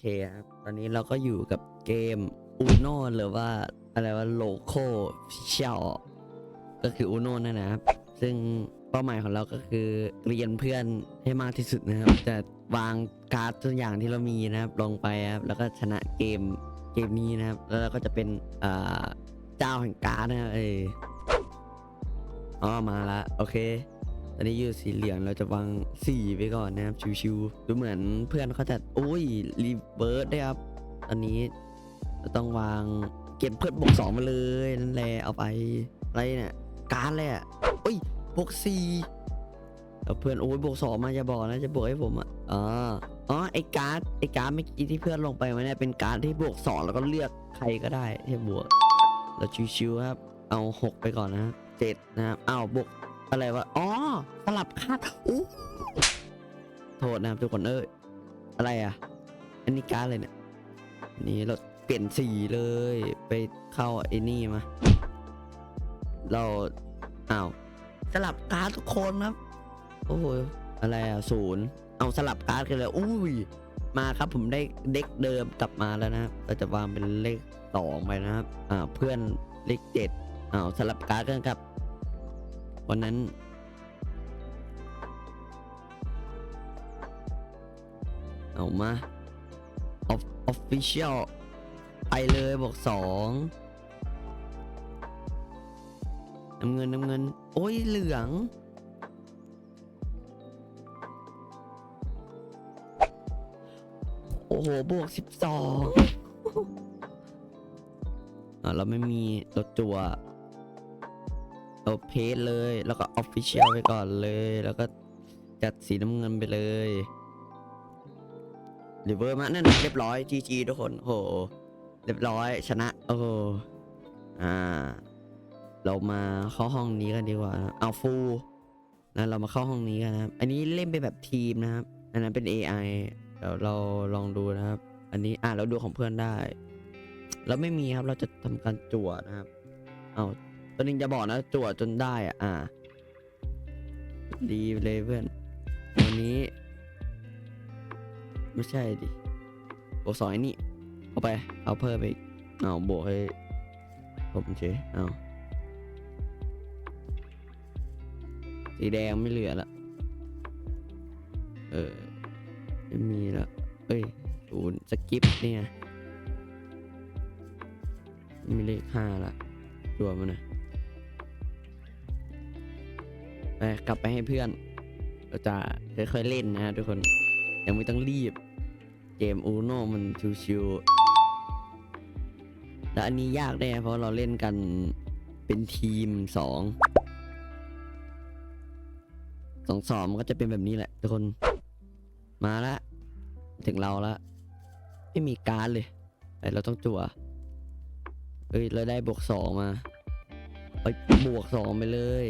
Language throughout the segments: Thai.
โอเคครับ ตอนนี้เราก็อยู่กับเกม Uno หรือว่าอะไรว่า Local Official ก็คือ Uno นั่นนะครับ ซึ่งเป้าหมายของเราก็คือเรียนเพื่อนให้มากที่สุดนะครับ จะวางการ์ดตัวอย่างที่เรามีนะครับลงไปครับ แล้วก็ชนะเกมเกมนี้นะครับ แล้วเราก็จะเป็นเจ้าแห่งการ์ดนะครับเอออ๋อมาละโอเค อนนี้ยู่สีเหลืองเราจะวางสีไปก่อนนะครับชิวๆดูเหมือนเพื่อนเขาจะโอ้ยรีเบิร์ดได้ครับตอนนี้ต้องวางเก็บเพื่อนบวกสองมาเลยนั่นแหละเอาไปอะไรเนี่ยการ์ดเลยอะโอ้ยบวกสี่เพื่อนโอ้ยบวกสองมาจะบอกนะจะบวกให้ผมอะอ๋ออ๋อไอการ์ดไอการ์ดเมื่อกี้ที่เพื่อนลงไปมาเนี่ยเป็นการ์ดที่บวกสองแล้วก็เลือกใครก็ได้ที่บวกเราชิวๆครับเอาหกไปก่อนนะเจ็ดนะครับอ้าวบวก อะไรวะ อ๋อสลับคาดอู้โทษนะครับทุกคนเอ้ยอะไรอะ อันนี้การดเลยเนี่ย นี่เราเปลี่ยนสีเลย ไปเข้าไอ้นี่มา เราอ้าวสลับการ์ดทุกคนครับ โอ้โหอะไรอะศูนย์เอาสลับการ์ดกันเลยอุ้ยมาครับผมได้เด็กเดิมกลับมาแล้วนะเราจะวางเป็นเลขสองไปนะครับ อ่าเพื่อนเลขเจ็ดอ้าวสลับการ์ดกันครับ วันนั้น เอามาออฟฟิเชียลไปเลยบอกสองน้ำเงินน้ำเงิน โอ้ยเหลือง โอ้โห บวกสิบสองอะเราไม่มีรถจัว เอาเพจเลย แล้วก็ออฟฟิเชียลไปก่อนเลย แล้วก็จัดสีน้ำเงินไปเลยรีเวอร์มานั่นเรียบร้อย GG ทุกคนโหเรียบร้อยชนะ โอ้โหอ่า เรามาเข้าห้องนี้กันดีกว่าเอาฟูนะเรามาเข้าห้องนี้กันนะครับอันนี้เล่นเป็นแบบทีมนะครับ อันนั้นเป็น AI เดี๋ยวเราลองดูนะครับ อันนี้อ่าเราดูของเพื่อนได้ เราไม่มีครับเราจะทำการจั่วนะครับ เอา ตัวนึงจะบอกนะจั่วจนได้อะอ่า ดีเลยเพื่อนวันนี้ ไม่ใช่ดิบวกสองไอ้นี่ เอาไป เอาเพิ่มไปเอาบวกให้ผมเฉยเอาสีแดงไม่เหลือละ เออไม่มีละ เอ้ยศูนย์สกิปเนี่ย มีเลขห้าละตัวมันนะ ไปกลับไปให้เพื่อนเราจะค่อยๆเล่นนะฮะทุกคนยังไม่ต้องรีบ เกมอูโนมันชิวๆแล้วอันนี้ยากแน่เพราะเราเล่นกันเป็นทีมสองสองสองมันก็จะเป็นแบบนี้แหละทุกคนมาละถึงเราละไม่มีการ์ดเลยเราต้องจั่วเอ้ยเราได้บวกสองมาไปบวกสองไปเลย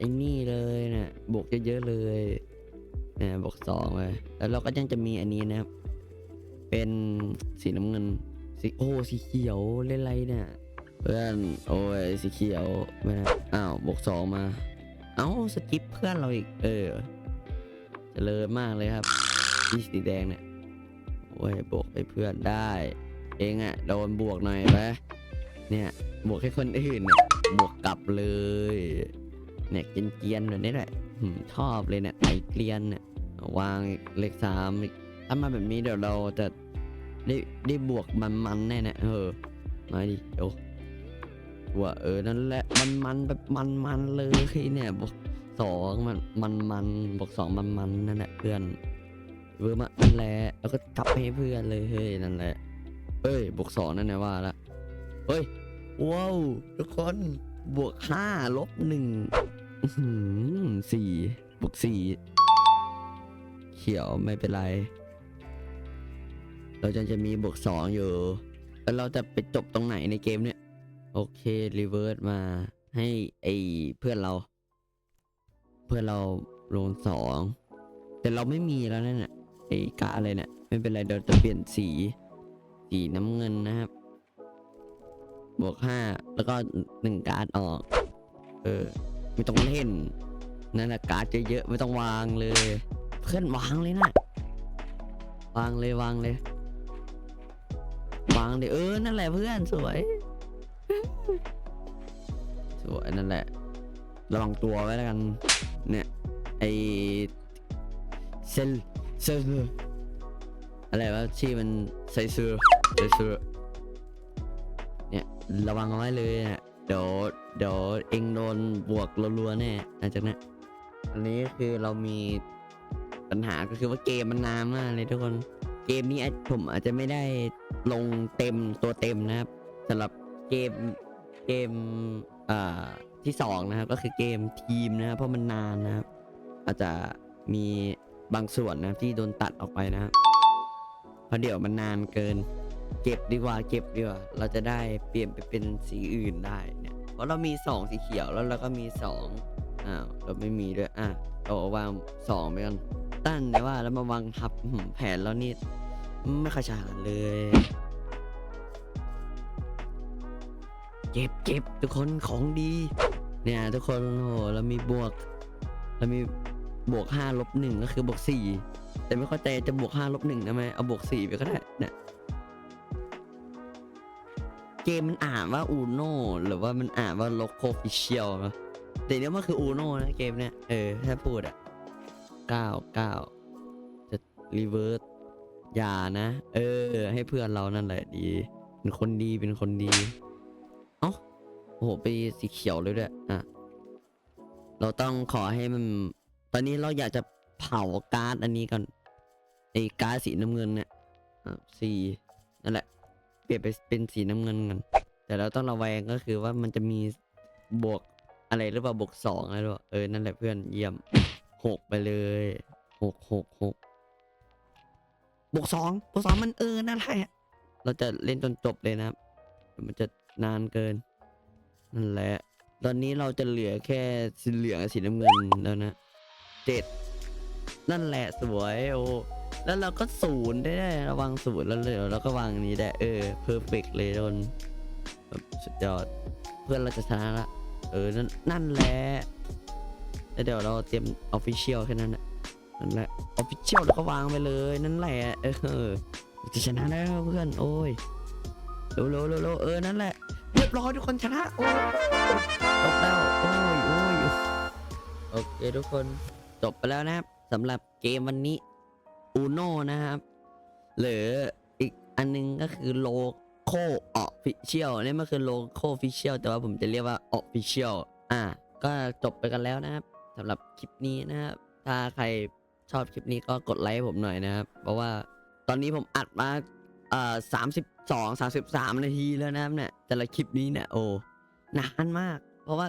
ไอ้นี่เลยเนะี่ยบวกเยอะๆเลยนี่ยบวกสองไปแล้วเราก็ยังจะมีอันนี้นะครับ เป็นสีน้ำเงินสีโอ้สีเขียวเล่นไรเนี่ยเพื่อนโอ้ยสีเขียวไม่นะอ้าวบวกสองมา เอ้าสกิปเพื่อนเราอีก เออเจริญมากเลยครับที่สีแดงเนี่ยโอ้ยบวกไปเพื่อนได้ เองอะโดนบวกหน่อยไปเนี่ยบวกให้คนอื่นเนี่ยบวกกลับเลย เนี่ยเกียนๆแบบนี้แหละชอบเลยเนี่ยไอเกียนเนี่ยวางเลขสามถ้ามาแบบนี้เดี๋ยวเราจะได้ได้บวกมันๆแน่เนี่ยเออมาดิเดี๋ยวว่าเออนั่นแหละมันมันแบบมันมันเลยเนี่ยบวกสองมันมันมันบวกสองมันมันนั่นแหละเพื่อนเวอร์มานั่นแหละแล้วก็กลับให้เพื่อนเลยเฮ้ยนั่นแหละเอ้ยบวกสองนั่นนะว่าละเฮ้ยว้าวทุกคนบวกห้าลบหนึ่ง สี่บวกสี่เขียวไม่เป็นไร เราจะจะมีบวกสองอยู่ แล้วเราจะไปจบตรงไหนในเกมเนี่ย โอเครีเวิร์สมาให้ไอเพื่อนเรา เพื่อนเราลงสองแต่เราไม่มีแล้วนั่นน่ะไอ้กาอะไรเนี่ยไม่เป็นไรเดี๋ยวจะเปลี่ยนสี สีน้ำเงินนะครับ บวกห้าแล้วก็หนึ่งการ์ดออก เออ ไม่ต้องเล่น นั่นแหละการ์ดเยอะๆไม่ต้องวางเลย เพื่อนวางเลยนะ วางเลยวางเลย วางเลยเออ นั่นแหละเพื่อนสวย สวยนั่นแหละ ระวังตัวไว้แล้วกัน เนี่ย ไอเซลเซลอะไรวะที่มันใส่เสื้อใส่เสื้อเนี่ย ระวังเอาไว้เลยเนี่ย เดี๋ยวเดี๋ยวเองโดนบวกรัวๆแน่หลังจากนั้นอันนี้คือเรามีปัญหาก็คือว่าเกมมันนานมากเลยทุกคน เกมนี้ผมอาจจะไม่ได้ลงเต็มตัวเต็มนะครับสำหรับเกมเกมอ่าที่สองนะครับ ก็คือเกมทีมนะครับเพราะมันนานนะครับ อาจจะมีบางส่วนนะครับที่โดนตัดออกไปนะครับเพราะเดี๋ยวมันนานเกิน เก็บดีกว่าเก็บดีกว่าเราจะได้เปลี่ยนไปเป็นสีอื่นได้เนี่ยเพราะเรามีสองสีเขียวแล้วเราก็มีสองอ้าวเราไม่มีด้วยอะเอาวางสองไปกันตั้นแต่ว่าแล้วมาวางทับแผนแล้วนี่ไม่ค่อยาเลยเก็บเก็บทุกคนของดี เนี่ยทุกคนโอ้โหเรามีบวกเรามีบวกห้าลบหนึ่งก็คือบวกสี่แต่ไม่เข้าใจจะบวกห้าลบหนึ่งทำไมเอาบวกสี่ไปก็ได้เนี่ย เกมมันอ่านว่าอูโนหรือว่ามันอ่านว่าโลโ o ฟิเชียลนะแต่เนี้ยมันคืออูโนนะเกมเนี้ยเออถ้าพูดอะเก้าเก้าจะรีเวิร์สอย่านะ เออ ให้เพื่อนเรานั่นแหละดี เป็นคนดีเป็นคนดี เอ้าโอ้โหไปสีเขียวเลยด้วยอะเราต้องขอให้มัน ตอนนี้เราอยากจะเผาการ์ดอันนี้ก่อนไอ้การ์ดสีน้ำเงินเนี่ยอะสีนั่นแหละ ปลี่ยนไปเป็นสีน้ำเงินกัน แต่เราต้องระแวงก็คือว่ามันจะมีบวกอะไรหรือเปล่าบวกสองอะไรหรือเปล่าเออนั่นแหละเพื่อนเยี่ยมหกไปเลยหกหกหกบวกสองบวกสองมันเออนั่นแหละเราจะเล่นจนจบเลยนะครับ มันจะนานเกินนั่นแหละ ตอนนี้เราจะเหลือแค่สีเหลืองสีน้ำเงินแล้วนะเจ็ดนั่นแหละสวยโอ้ แล้วเราก็ศูนย์ได้ระวังศูนย์แล้วเลยเราก็วางนี้ได้เออเพอร์เฟกเลยโดนแบบสุดยอด เพื่อนเราจะชนะละเออ นั่นนั่นแหละแล้วเดี๋ยวเราเตรียมออฟฟิเชียลแค่นั้นแหละนั่นแหละออฟฟิเชียลแล้วก็วางไปเลยนั่นแหละเออจะชนะแล้วเพื่อนโอ้ยเร็วเร็วเร็วเร็วเออนั่นแหละเรียบร้อยทุกคนชนะโอ้ยจบแล้วโอ้ยโอ้ยโอเคทุกคนจบไปแล้วนะครับสำหรับเกมวันนี้ อูโนนะครับ หรืออีกอันนึงก็คือโลโคออฟฟิเชียลนี่มันคือโลโคฟิเชียลแต่ว่าผมจะเรียกว่าออฟฟิเชียลอะก็จบไปกันแล้วนะครับสำหรับคลิปนี้นะครับ ถ้าใครชอบคลิปนี้ก็กดไลค์ผมหน่อยนะครับ เพราะว่าตอนนี้ผมอัดมาเอ่อสามสิบสองสามสิบสามนาทีแล้วนะครับเนี่ยแต่ละคลิปนี้เนี่ยโอ้นานมาก เพราะว่า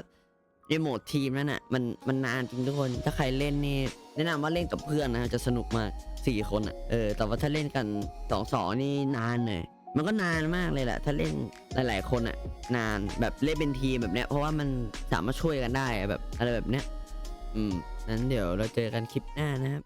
ในโหมดทีมนั่นน่ะมันมันนานจริงทุกคน ถ้าใครเล่นนี่แนะนำว่าเล่นกับเพื่อนนะจะสนุกมากสี่คนอะเออแต่ว่าถ้าเล่นกันสองสองนี่นานเลยมันก็นานมากเลยแหละถ้าเล่นหลาย ๆ คนอะ นานแบบเล่นเป็นทีมแบบเนี้ยเพราะว่ามันสามารถช่วยกันได้แบบอะไรแบบเนี้ยอืมนั้นเดี๋ยวเราเจอกันคลิปหน้านะครับ